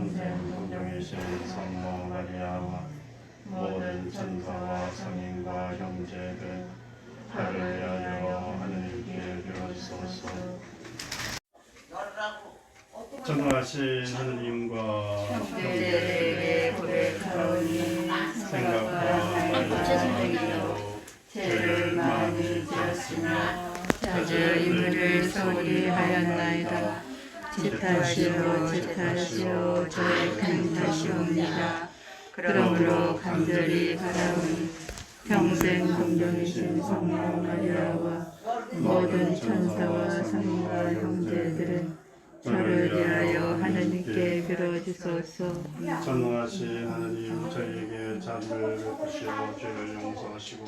되신 성모 마리아와 모든 천사와 성인과 형제들 나를 위하여 하느님께 빌어주소서 전능하신 하느님과 형제들에게 고백하오니 생각과 말로 죄를 많이 지었으나 자주 이물을 소홀히 하였나이다. 지타시오 지타시오 저의 큰 탓이옵니다. 그러므로 간절히 바라오니 평생 공경이신 성모 마리아와 모든 천사와 성인과 형제들은 저를 위하여 하나님께 빌어주소서. 전능하신 하느님 저희에게 잠을 베푸시어 죄를 용서하시고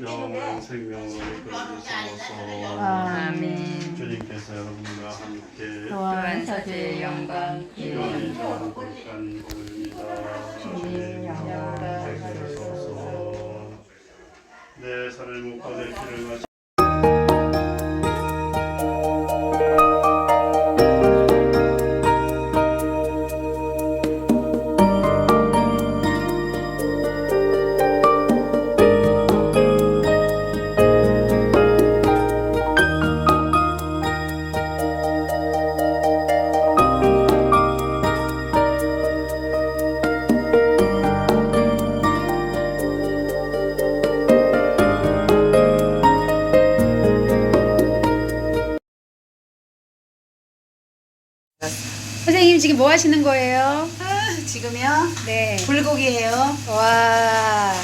영원한 생명으로 이끌어주소서 아멘. 주님께서 여러분과 함께 또한 사제의 영광. 이거이 전 복한 복입니다. 주님 영광 되소서. 내 살을 묻고 내 피를 마시 뭐 하시는 거예요? 지금요? 네. 불고기예요. 와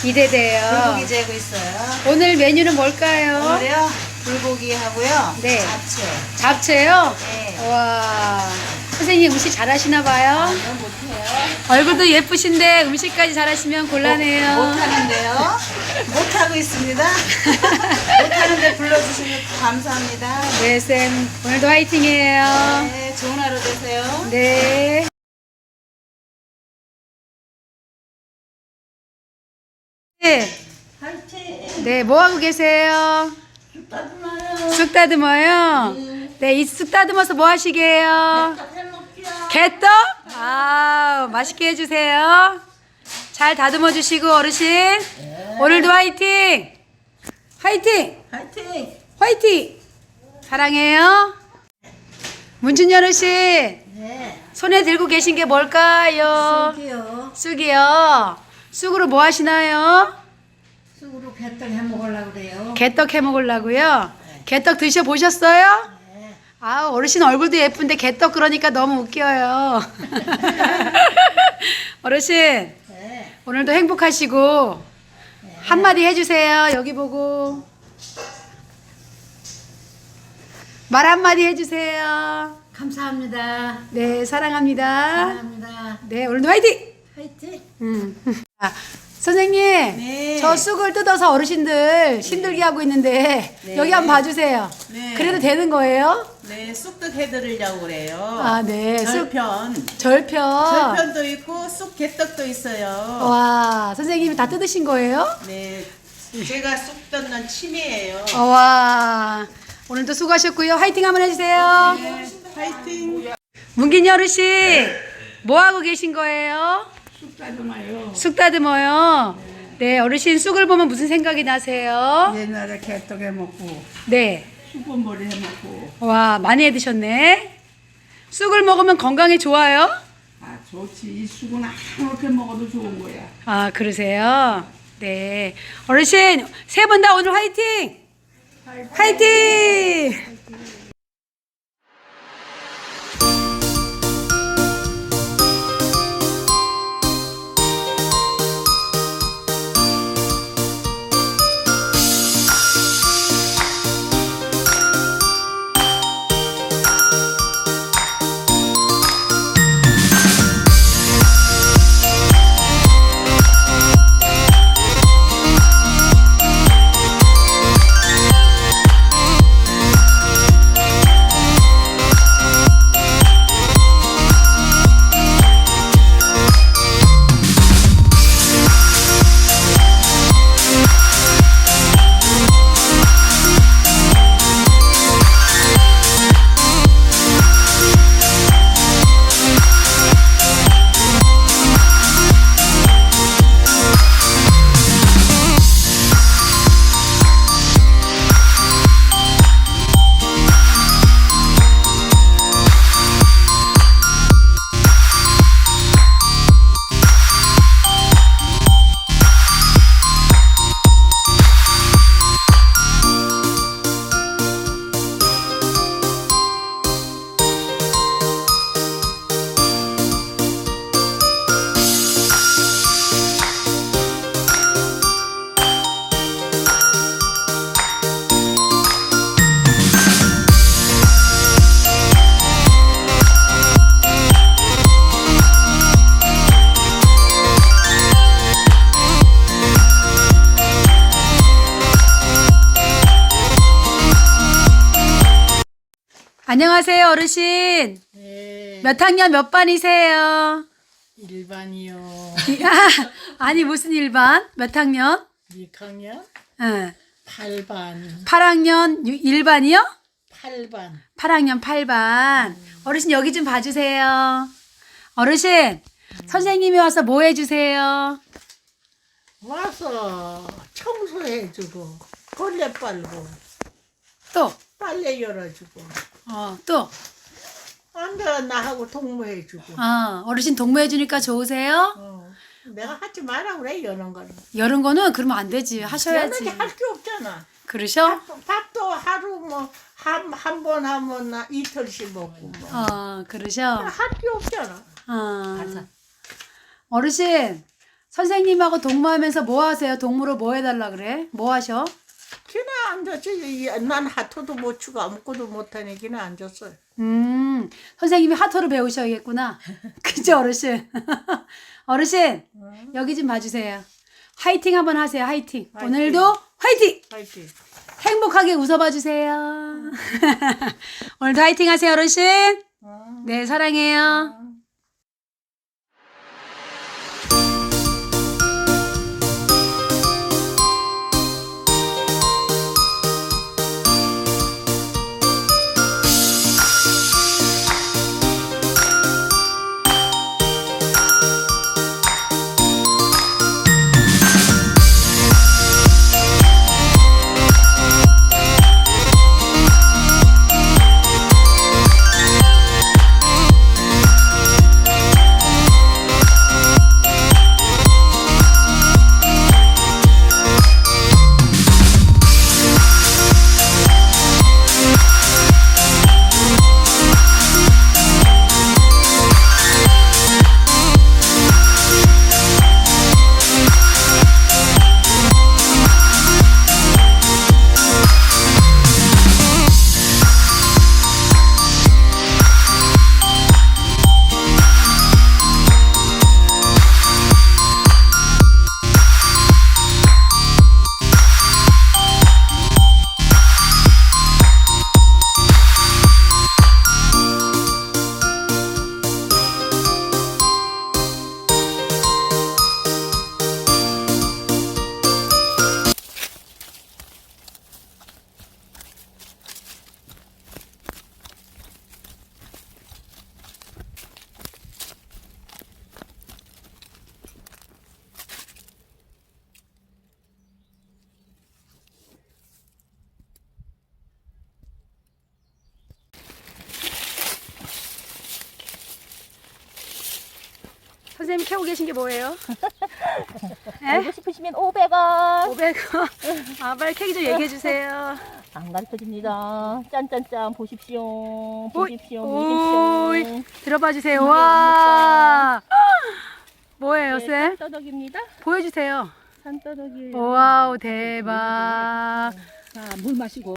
기대돼요. 불고기 재고 있어요. 오늘 메뉴는 뭘까요? 오늘요? 불고기 하고요. 네. 잡채. 잡채요? 네. 와 선생님 음식 잘하시나 봐요. 너무 못해요. 얼굴도 예쁘신데 음식까지 잘하시면 곤란해요. 못하는데요. 못하고 있습니다. 못하는데 불러주시면 감사합니다. 네, 쌤 오늘도 화이팅이에요. 네, 좋은 하루 되세요. 네. 네. 네, 뭐 하고 계세요? 쑥 다듬어요. 네, 이 쑥 다듬어서 뭐 하시게요? 개떡? 아, 맛있게 해주세요. 잘 다듬어 주시고 어르신. 오늘도 화이팅. 화이팅. 화이팅! 화이팅. 사랑해요. 문춘 어르신. 네. 손에 들고 계신 게 뭘까요? 쑥이요. 쑥이요. 쑥으로 뭐 하시나요? 쑥으로 개떡 해 먹으려고 그래요. 개떡 해 먹으려고요. 개떡 드셔 보셨어요? 네. 아, 어르신 얼굴도 예쁜데 개떡 그러니까 너무 웃겨요. 어르신, 네. 오늘도 행복하시고 한마디 해 주세요. 여기 보고 말 한마디 해주세요. 감사합니다. 네, 사랑합니다. 감사합니다. 네, 오늘도 화이팅! 화이팅! 음. 아, 선생님, 네. 저 쑥을 뜯어서 어르신들 힘들게 하고 있는데 네. 여기 한번 봐주세요. 네. 그래도 되는 거예요? 네, 쑥떡 해드리려고 그래요. 아, 네. 쑥 절편. 절편. 절편도 있고 쑥 개떡도 있어요. 와, 선생님이 다 뜯으신 거예요? 네, 제가 쑥 뜯는 취미예요. 어, 와, 오늘도 수고하셨고요. 화이팅 한번 해주세요. 네, 파이팅. 문기니 어르신, 뭐 하고 계신 거예요? 쑥 다듬어요. 쑥 다듬어요. 네, 어르신 쑥을 보면 무슨 생각이 나세요? 옛날에 개떡 해 먹고 네. 수분머리 해 먹고 와, 많이 해 드셨네. 쑥을 먹으면 건강에 좋아요? 아 좋지 이 쑥은 아무렇게 먹어도 좋은 거야 아, 그러세요? 네. 어르신, 세 분 다 오늘 화이팅! 화이팅! 안녕하세요, 어르신. 네. 몇 학년 몇 반이세요? 일반이요. 아니, 무슨 일반? 몇 학년? 6학년 응. 8반. 8학년 1반이요? 8반. 8학년 8반. 어르신 여기 좀 봐주세요. 어르신, 선생님이 와서 뭐 해주세요? 와서 청소해주고 걸레 빨고 또, 빨래 열어주고 어, 또, 앉아 나하고 동무해주고. 어, 어르신 동무해주니까 좋으세요? 어. 내가 하지 마라 그래 여는 거는. 여는 거는 그러면 안 되지. 여는 하셔야지. 게할게 없잖아. 그러셔? 밥 도 하루 뭐 한 한 번 하면 나 이틀씩 먹고 뭐. 어, 그러셔. 할게 없잖아. 어. 어르신, 선생님하고 동무하면서 뭐 하세요? 동무로 뭐 해달라 그래? 뭐 하셔? 그냥 앉았지. 난 하토도 못 추고 아무것도 못하니 그냥 앉았어요. 음, 선생님이 하토를 배우셔야겠구나. 그죠, 어르신? 어르신, 여기 좀 봐주세요. 화이팅 한번 하세요, 화이팅. 화이팅. 오늘도 화이팅! 파이팅. 행복하게 웃어봐 주세요. 오늘도 화이팅 하세요, 어르신. 네, 사랑해요. 선생님 캐고 계신 게 뭐예요? 알고 싶으시면 500원 500원. 아, 빨리 캐기 좀 얘기해 주세요. 안 가르쳐 줍니다. 짠짠짠 보십시오. 보십시오. 오이. 보십시오. 들어봐 주세요. 와. 뭐예요, 네, 쌤? 산떠덕입니다. 보여주세요. 산떠덕이에요. 와우, 대박. 자, 물 마시고.